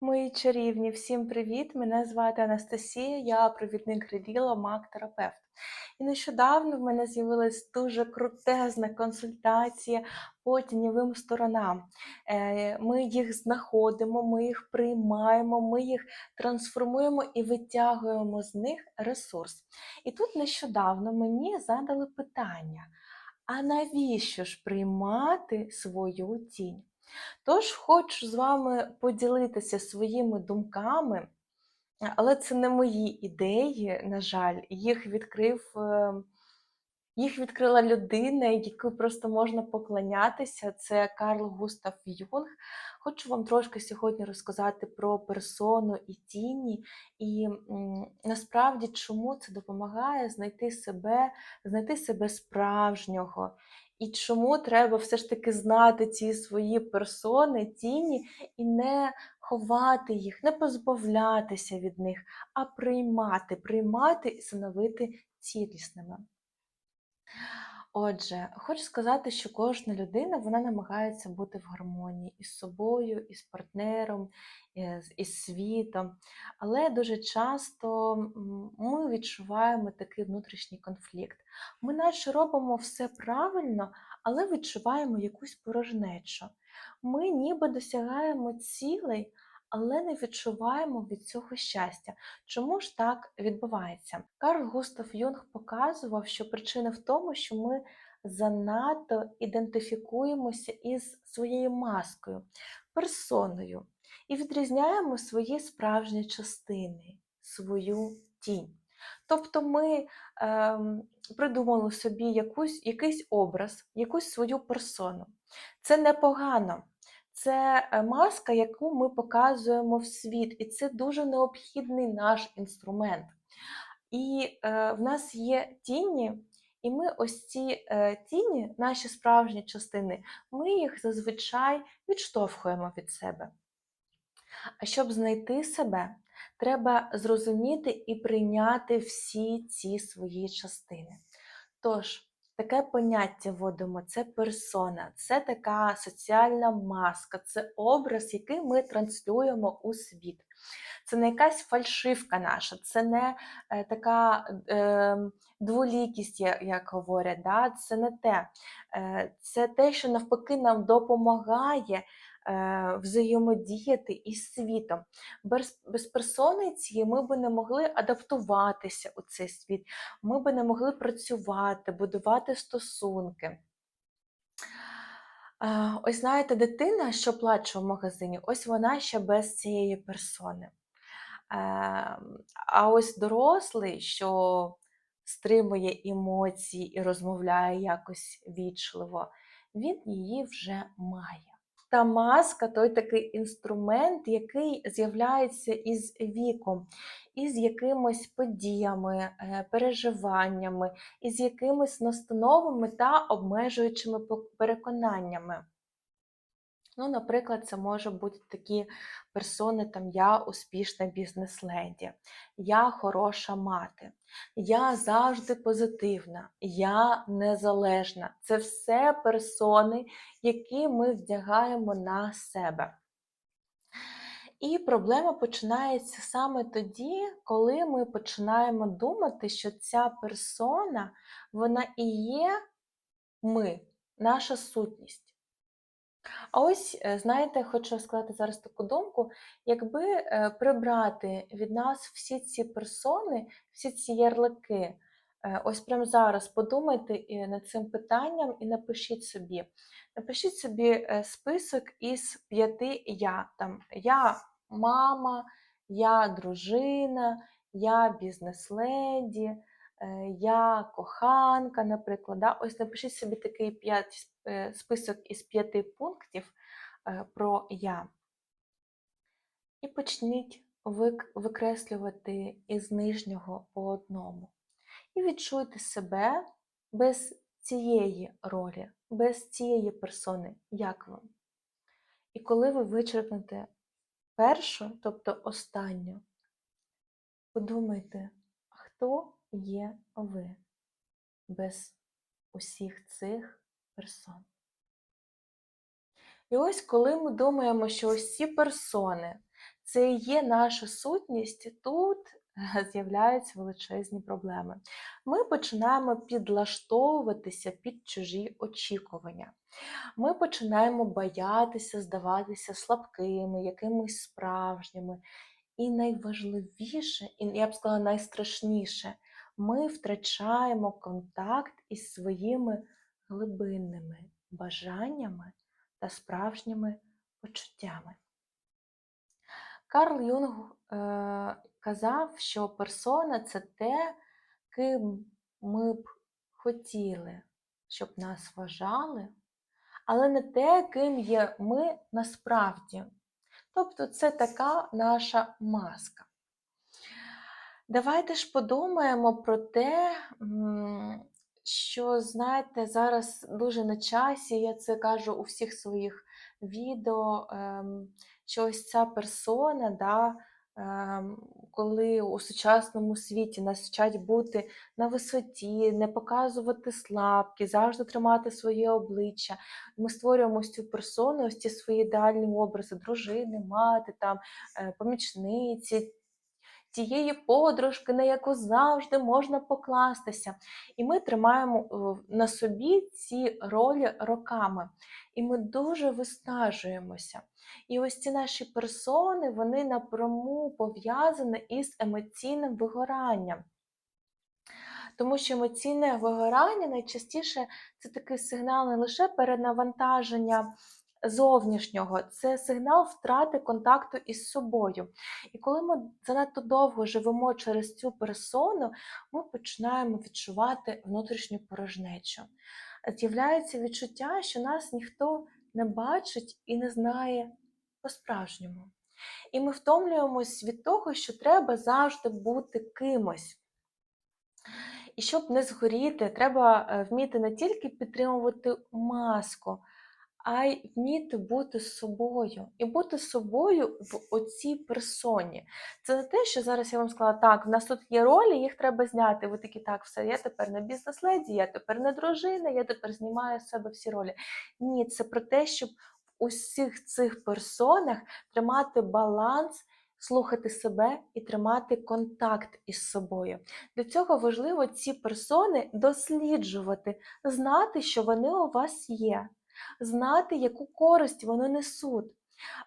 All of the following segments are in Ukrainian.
Мої чарівні, всім привіт! Мене звати Анастасія, я провідник Ревіла, маг-терапевт. І нещодавно в мене з'явилась дуже крутезна консультація по тіньовим сторонам. Е, Ми їх знаходимо, ми їх приймаємо, ми їх трансформуємо і витягуємо з них ресурс. І тут нещодавно мені задали питання: а навіщо ж приймати свою тінь? Тож хочу з вами поділитися своїми думками, але це не мої ідеї, на жаль, їх відкрив. е, Їх відкрила людина, якій просто можна поклонятися. Це Карл Густав Юнг. Хочу вам трошки сьогодні розказати про персону і тіні, і насправді чому це допомагає знайти себе, знайти себе справжнього. І чому треба все ж таки знати ці свої персони, тіні, і не ховати їх, не позбавлятися від них, а приймати, приймати і становити цілісними. Отже, хочу сказати, що кожна людина вона намагається бути в гармонії із собою, із партнером, із, із світом. Але дуже часто ми відчуваємо такий внутрішній конфлікт. Ми наче робимо все правильно, але відчуваємо якусь порожнечу. Ми ніби досягаємо цілей, але не відчуваємо від цього щастя. Чому ж так відбувається? Карл Густав Юнг показував, що причина в тому, що ми занадто ідентифікуємося із своєю маскою, персоною і відрізняємо свої справжні частини, свою тінь. Тобто ми ем, придумали собі якусь, якийсь образ, якусь свою персону. Це непогано. Це е, маска, яку ми показуємо в світ, і це дуже необхідний наш інструмент. І е, в нас є тіні, і ми ось ці е, тіні, наші справжні частини, ми їх зазвичай відштовхуємо від себе. А щоб знайти себе, треба зрозуміти і прийняти всі ці свої частини. Тож, таке поняття вводимо це персона, це така соціальна маска, це образ, який ми транслюємо у світ. Це не якась фальшивка наша, це не е, така е, дволікість, як, говорять. Да? Це не те. Е, це те, що навпаки нам допомагає взаємодіяти із світом. Без, без персони ми би не могли адаптуватися у цей світ, ми би не могли працювати, будувати стосунки. Е, Ось знаєте, дитина, що плаче в магазині, ось вона ще без цієї персони. Ем, А ось дорослий, що стримує емоції і розмовляє якось вічливо, він її вже має. Та маска той такий інструмент, який з'являється із віком, із якимись подіями, е, переживаннями, із якимись настановами та обмежуючими пе- переконаннями. Ну, наприклад, це може бути такі персони, там я успішна бізнес-леді, я хороша мати, я завжди позитивна, я незалежна. Це все персони, які ми вдягаємо на себе. І проблема починається саме тоді, коли ми починаємо думати, що ця персона, вона і є ми, наша сутність. А ось, е, знаєте, хочу сказати зараз таку думку: якби е, прибрати від нас всі ці персони, всі ці ярлики, е, ось прямо зараз подумайте над цим питанням і напишіть собі. Напишіть собі список із п'яти я. Там я мама, я дружина, я бізнес-леді, я коханка, наприклад. Ось напишіть собі такий п'ять список із п'яти пунктів е, про я. І почніть викреслювати із нижнього по одному. І відчуйте себе без цієї ролі, без цієї персони, як вам. І коли ви вичерпнете першу, тобто останню, подумайте, хто є ви без усіх цих персон. І ось коли ми думаємо, що ось ці персони це і є наша сутність, тут з'являються величезні проблеми. Ми починаємо підлаштовуватися під чужі очікування. Ми починаємо боятися, здаватися слабкими, якимись справжніми. І найважливіше, і я б сказала, найстрашніше, ми втрачаємо контакт із своїми глибинними бажаннями та справжніми почуттями. Карл Юнг е, казав, що персона це те, ким ми б хотіли, щоб нас вважали, але не те, ким є ми насправді. Тобто це така наша маска. Давайте ж подумаємо про те, що, знаєте, зараз дуже на часі, я це кажу у всіх своїх відео, ем, що ось ця персона, да, ем, коли у сучасному світі нас вчать бути на висоті, не показувати слабкі, завжди тримати своє обличчя. Ми створюємо ось цю персону, ось ці свої ідеальні образи, дружини, мати, там, е, помічниці, тієї подружки, на яку завжди можна покластися. І ми тримаємо е, на собі ці ролі роками. І ми дуже виснажуємося. І ось ці наші персони, вони напряму пов'язані із емоційним вигоранням. Тому що емоційне вигорання найчастіше це такий сигнал не лише перенавантаження зовнішнього це сигнал втрати контакту із собою. І коли ми занадто довго живемо через цю персону, ми починаємо відчувати внутрішню порожнечу. З'являється відчуття, що нас ніхто не бачить і не знає по-справжньому. І ми втомлюємось від того, що треба завжди бути кимось. І щоб не згоріти, треба е, вміти не тільки підтримувати маску, а й вміти бути собою. І бути собою в оцій персоні. Це не те, що зараз я вам сказала, так, в нас тут є ролі, їх треба зняти. Ви такі, так, все, я тепер не бізнес-леді, я тепер не дружина, я тепер знімаю з себе всі ролі. Ні, це про те, щоб в усіх цих персонах тримати баланс. Слухати себе і тримати контакт із собою. Для цього важливо ці персони досліджувати, знати, що вони у вас є знати, яку користь вони несуть,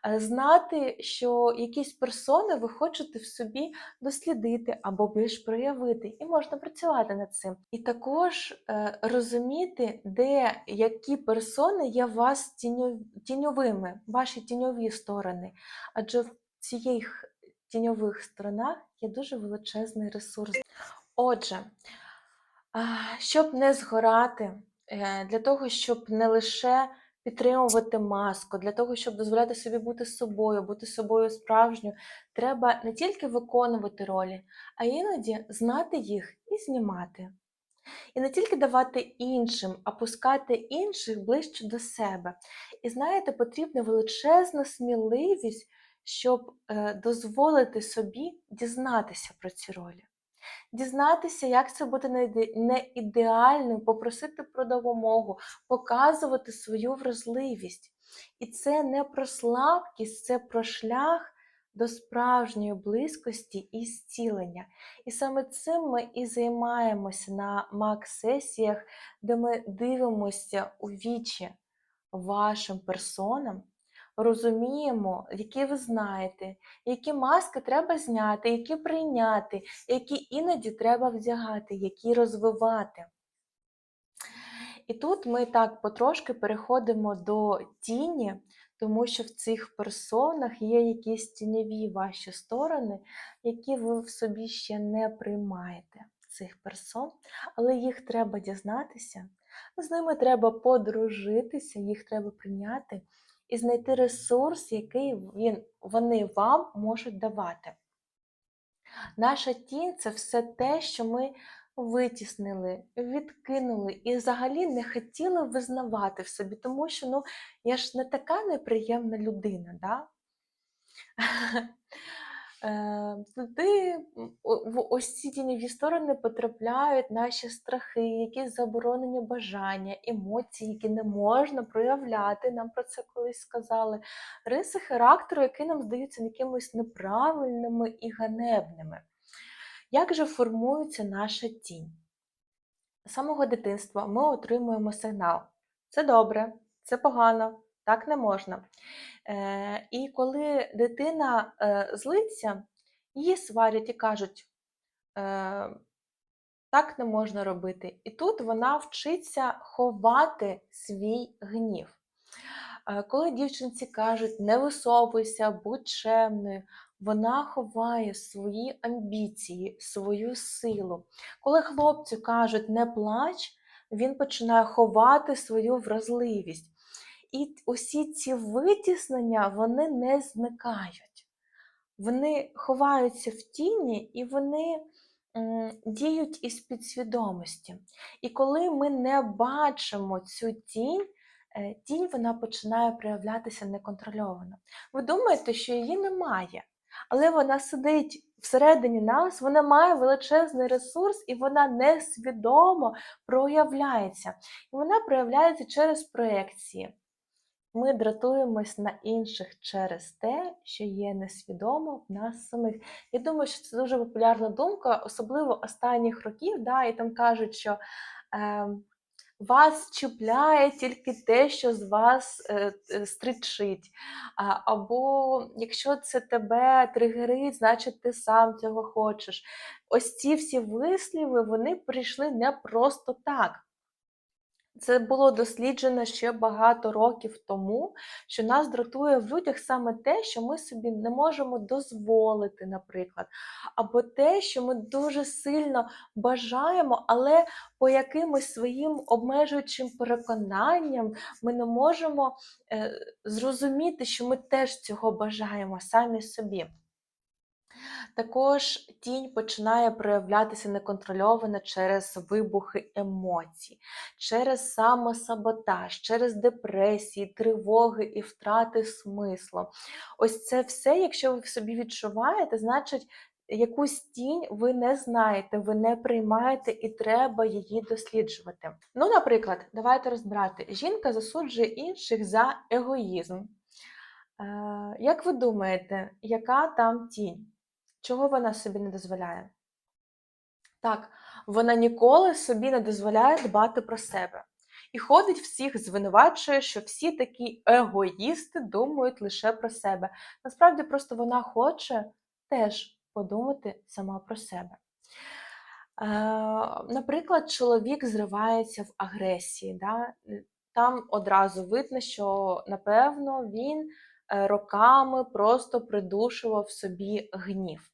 е, знати, що якісь персони ви хочете в собі дослідити або більш проявити, і можна працювати над цим. І також е, розуміти, де які персони є вас тіньовими, ваші тіньові сторони. Адже в цієї тіньових сторонах є дуже величезний ресурс. Отже, щоб не згорати. Е, для того, щоб не лише підтримувати маску, для того, щоб дозволяти собі бути собою, бути собою справжньою, треба не тільки виконувати ролі, а іноді знати їх і знімати. І не тільки давати іншим, а пускати інших ближче до себе. І знаєте, потрібна величезна сміливість, щоб е, дозволити собі дізнатися про ці ролі дізнатися, як це бути не ідеальним, попросити про допомогу, показувати свою вразливість. І це не про слабкість, це про шлях до справжньої близькості і зцілення. І саме цим ми і займаємося на мак-сесіях, де ми дивимося у вічі вашим персонам розуміємо, які ви знаєте, які маски треба зняти, які прийняти, які іноді треба вдягати, які розвивати. І тут ми так потрошки переходимо до тіні, тому що в цих персонах є якісь тіньові ваші сторони, які ви в собі ще не приймаєте цих персон, але їх треба дізнатися, з ними треба подружитися, їх треба прийняти і знайти ресурс, який він, вони вам можуть давати. Наша тінь це все те, що ми витіснили, відкинули і взагалі не хотіли визнавати в собі, тому що ну, я ж не така неприємна людина. Да? Е, туди в ось ці тіньові сторони потрапляють наші страхи, якісь заборонені бажання, емоції, які не можна проявляти. Нам про це колись сказали. Риси характеру, які нам здаються якимось неправильними і ганебними. Як же формується наша тінь? З самого дитинства ми отримуємо сигнал: це добре, це погано, так не можна. Е, і коли дитина е, злиться, її сварять і кажуть, е, так не можна робити. І тут вона вчиться ховати свій гнів. Коли дівчинці кажуть не висовуйся, будь чемною, вона ховає свої амбіції, свою силу. Коли хлопцю кажуть не плач, він починає ховати свою вразливість. І усі ці витіснення вони не зникають. Вони ховаються в тіні і вони діють із підсвідомості. І коли ми не бачимо цю тінь, е, тінь вона починає проявлятися неконтрольовано. Ви думаєте, що її немає, але вона сидить всередині нас, вона має величезний ресурс і вона несвідомо проявляється. І вона проявляється через проекції. Ми дратуємось на інших через те, що є несвідомо в нас самих. Я думаю, що це дуже популярна думка, особливо останніх років, да, і там кажуть, що е, вас чіпляє тільки те, що з вас е, е, стричить. А, або якщо це тебе тригерить, значить ти сам цього хочеш. Ось ці всі висліви вони прийшли не просто так. Це було досліджено ще багато років тому, що нас дратує в людях саме те, що ми собі не можемо дозволити, наприклад, або те, що ми дуже сильно бажаємо, але по якимось своїм обмежуючим переконанням ми не можемо е, зрозуміти, що ми теж цього бажаємо самі собі. Також тінь починає проявлятися неконтрольовано через вибухи емоцій, через самосаботаж, через депресії, тривоги і втрати смислу. Ось це все, якщо ви собі відчуваєте, значить. Якусь тінь ви не знаєте, ви не приймаєте і треба її досліджувати. Ну, наприклад, давайте розбирати: жінка засуджує інших за егоїзм. Е, Як ви думаєте, яка там тінь? Чого вона собі не дозволяє? Так, вона ніколи собі не дозволяє дбати про себе. І ходить всіх звинувачує, що всі такі егоїсти думають лише про себе. Насправді, просто вона хоче теж подумати сама про себе. Е, наприклад, чоловік зривається в агресії. Да? Там одразу видно, що, напевно, він роками просто придушував собі гнів.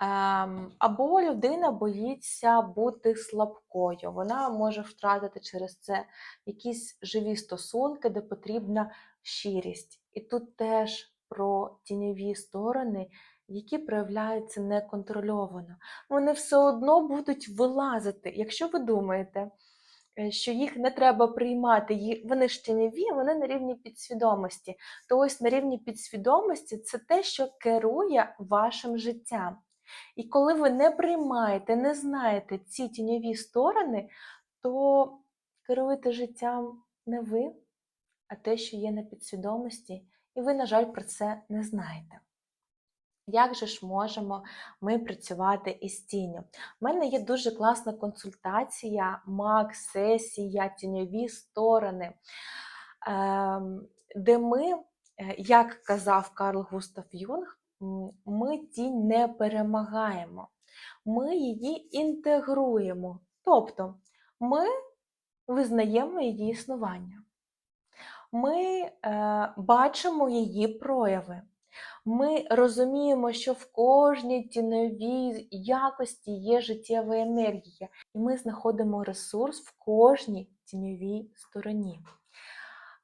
Ем, або людина боїться бути слабкою. Вона може втратити через це якісь живі стосунки, де потрібна щирість. І тут теж про тіньові сторони, які проявляються неконтрольовано. Вони все одно будуть вилазити. Якщо ви думаєте, е, що їх не треба приймати, вони ж тіньові, вони на рівні підсвідомості. То ось на рівні підсвідомості це те, що керує вашим життям. І коли ви не приймаєте, не знаєте ці тіньові сторони, то керуєте життям не ви, а те, що є на підсвідомості, і ви, на жаль, про це не знаєте. Як же ж можемо ми працювати із тінню? У мене є дуже класна консультація, мак, сесія, тіньові сторони, ем, де ми, е, як казав Карл Густав Юнг, ми тінь не перемагаємо, ми її інтегруємо. Тобто ми визнаємо її існування, ми е, бачимо її прояви. Ми розуміємо, що в кожній тіньовій якості є життєва енергія, і ми знаходимо ресурс в кожній тіньовій стороні.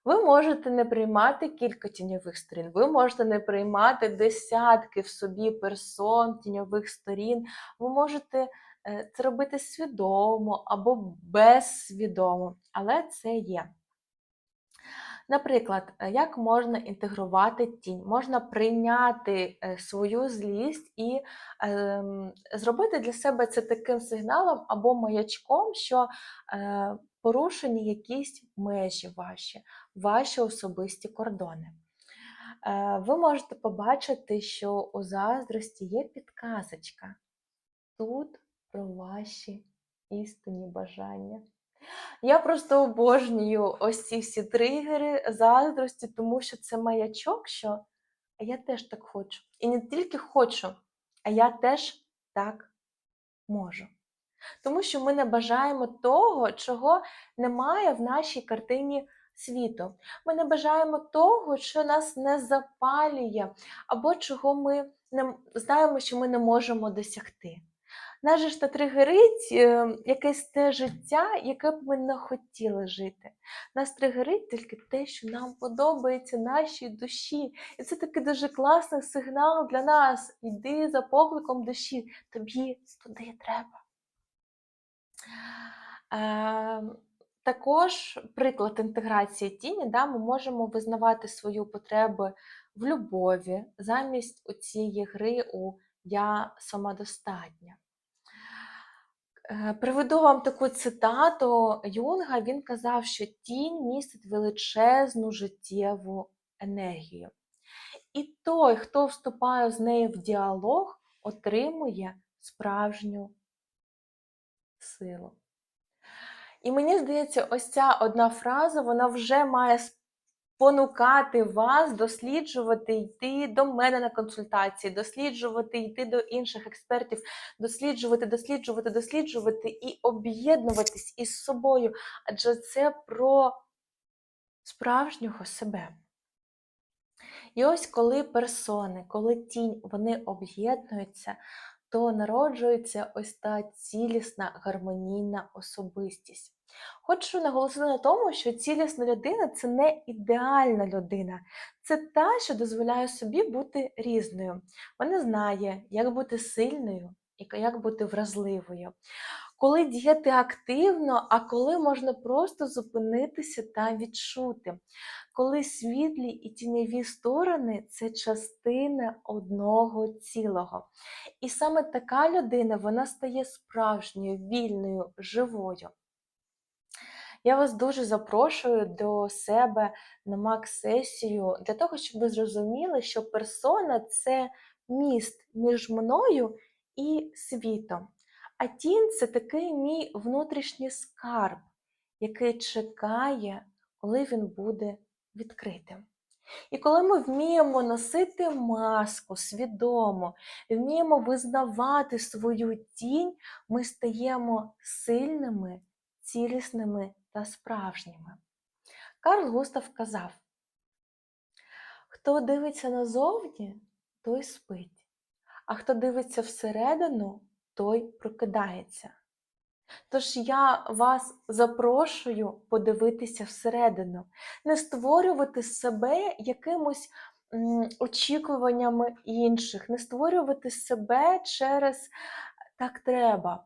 Ви можете не приймати кілька тіньових сторін, ви можете не приймати десятки в собі персон, тіньових сторін. Ви можете е, це робити свідомо або безсвідомо, але це є. Наприклад, е, як можна інтегрувати тінь? Можна прийняти е, свою злість і ем, зробити для себе це таким сигналом або маячком, що е, порушені якісь межі ваші, ваші особисті кордони. Е, ви можете побачити, що у заздрості є підказочка. Тут про ваші істинні бажання. Я просто обожнюю ось ці всі тригери заздрості, тому що це маячок, що «А я теж так хочу. І не тільки хочу, а я теж так можу. Тому що ми не бажаємо того, чого немає в нашій картині світу. Ми не бажаємо того, що нас не запалює, або чого ми не знаємо, що ми не можемо досягти. Нас ж та тригерить е, якесь те життя, яке б ми не хотіли жити. Нас тригерить тільки те, що нам подобається нашій душі. І це такий дуже класний сигнал для нас. Йди за покликом душі, тобі туди треба. Е, також приклад інтеграції тіні, да, ми можемо визнавати свою потребу в любові замість цієї гри у я самодостатня. Е, Приведу вам таку цитату Юнга. Він казав, що тінь містить величезну життєву енергію. І той, хто вступає з нею в діалог, отримує справжню силу. І мені здається, ось ця одна фраза вона вже має спонукати вас досліджувати, йти до мене на консультації, досліджувати, йти до інших експертів, досліджувати, досліджувати, досліджувати і об'єднуватись із собою. Адже це про справжнього себе. І ось коли персони, коли тінь, вони об'єднуються, то народжується ось та цілісна гармонійна особистість. Хочу наголосити на тому, що цілісна людина це не ідеальна людина, це та, що дозволяє собі бути різною. Вона знає, як бути сильною і як бути вразливою. Коли діяти активно, а коли можна просто зупинитися та відчути. Коли світлі і тіньові сторони це частина одного цілого. І саме така людина вона стає справжньою, вільною, живою. Я вас дуже запрошую до себе на мак-сесію для того, щоб ви зрозуміли, що персона це міст між мною і світом. А тінь це такий мій внутрішній скарб, який чекає, коли він буде відкритим. І коли ми вміємо носити маску свідомо, вміємо визнавати свою тінь, ми стаємо сильними, цілісними та справжніми. Карл Густав казав: хто дивиться назовні, той спить, а хто дивиться всередину, той прокидається. Тож я вас запрошую подивитися всередину, не створювати себе якимось очікуваннями інших, не створювати себе через так треба,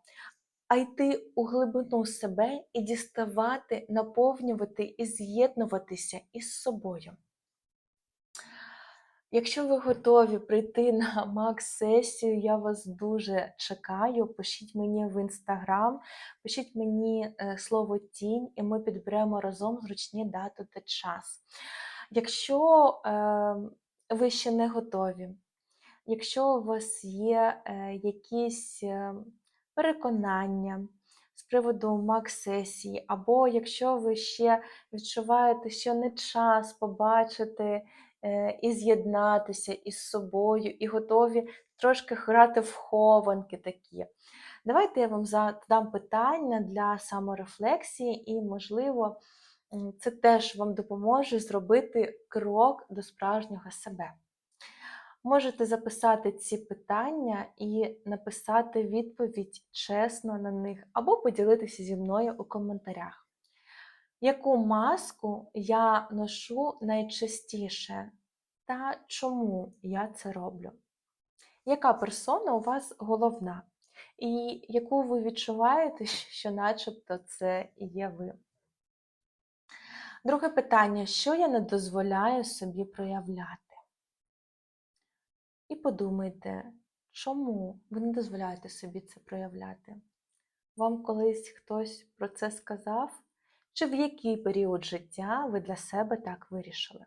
а йти у глибину себе і діставати, наповнювати і з'єднуватися із собою. Якщо ви готові прийти на Макс-сесію, я вас дуже чекаю. Пишіть мені в інстаграм, пишіть мені е, слово тінь, і ми підберемо разом зручні дату та час. Якщо е, ви ще не готові, якщо у вас є е, якісь е, переконання з приводу Макс-сесії, або якщо ви ще відчуваєте, що не час побачити. Е, і з'єднатися із собою, і готові трошки грати в хованки такі. Давайте я вам задам питання для саморефлексії, і, можливо, це теж вам допоможе зробити крок до справжнього себе. Можете записати ці питання і написати відповідь чесно на них, або поділитися зі мною у коментарях. Яку маску я ношу найчастіше та чому я це роблю? Яка персона у вас головна? І яку ви відчуваєте, що начебто це є ви? Друге питання: що я не дозволяю собі проявляти? І подумайте, чому ви не дозволяєте собі це проявляти? Вам колись хтось про це сказав? Чи в який період життя ви для себе так вирішили?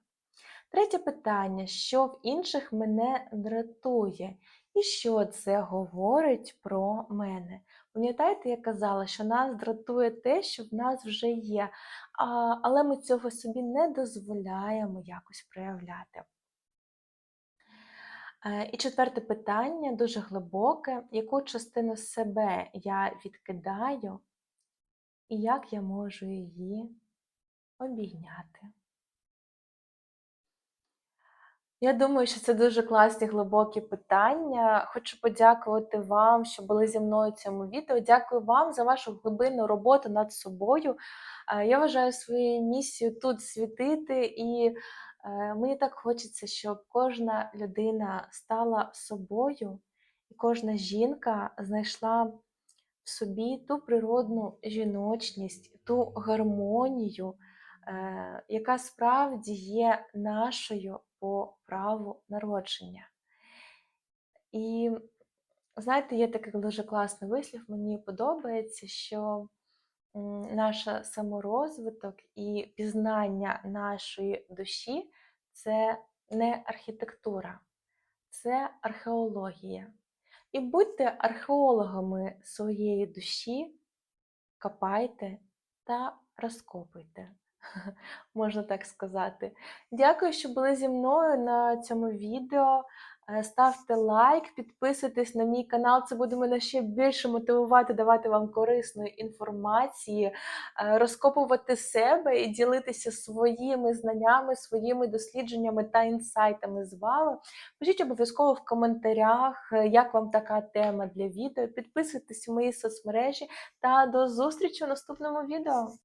Третє питання: що в інших мене дратує? І що це говорить про мене? Пам'ятаєте, я казала, що нас дратує те, що в нас вже є, але ми цього собі не дозволяємо якось проявляти. Е, І четверте питання, дуже глибоке: яку частину себе я відкидаю, і як я можу її обійняти? Я думаю, що це дуже класні глибокі питання. Хочу подякувати вам, що були зі мною в цьому відео. Дякую вам за вашу глибинну роботу над собою. Е, Я вважаю своєю місією тут світити, і мені так хочеться, щоб кожна людина стала собою, і кожна жінка знайшла в собі ту природну жіночність, ту гармонію, е, яка справді є нашою по праву народження. І знаєте, є такий дуже класний вислів, мені подобається, що наш саморозвиток і пізнання нашої душі це не архітектура, це археологія. І будьте археологами своєї душі, копайте та розкопуйте, можна так сказати. Дякую, що були зі мною на цьому відео. Е, Ставте лайк, підписуйтесь на мій канал, це буде мене ще більше мотивувати, давати вам корисної інформації, е, розкопувати себе і ділитися своїми знаннями, своїми дослідженнями та інсайтами з вами. Пишіть обов'язково в коментарях, е, як вам така тема для відео. Підписуйтесь в мої соцмережі та до зустрічі у наступному відео.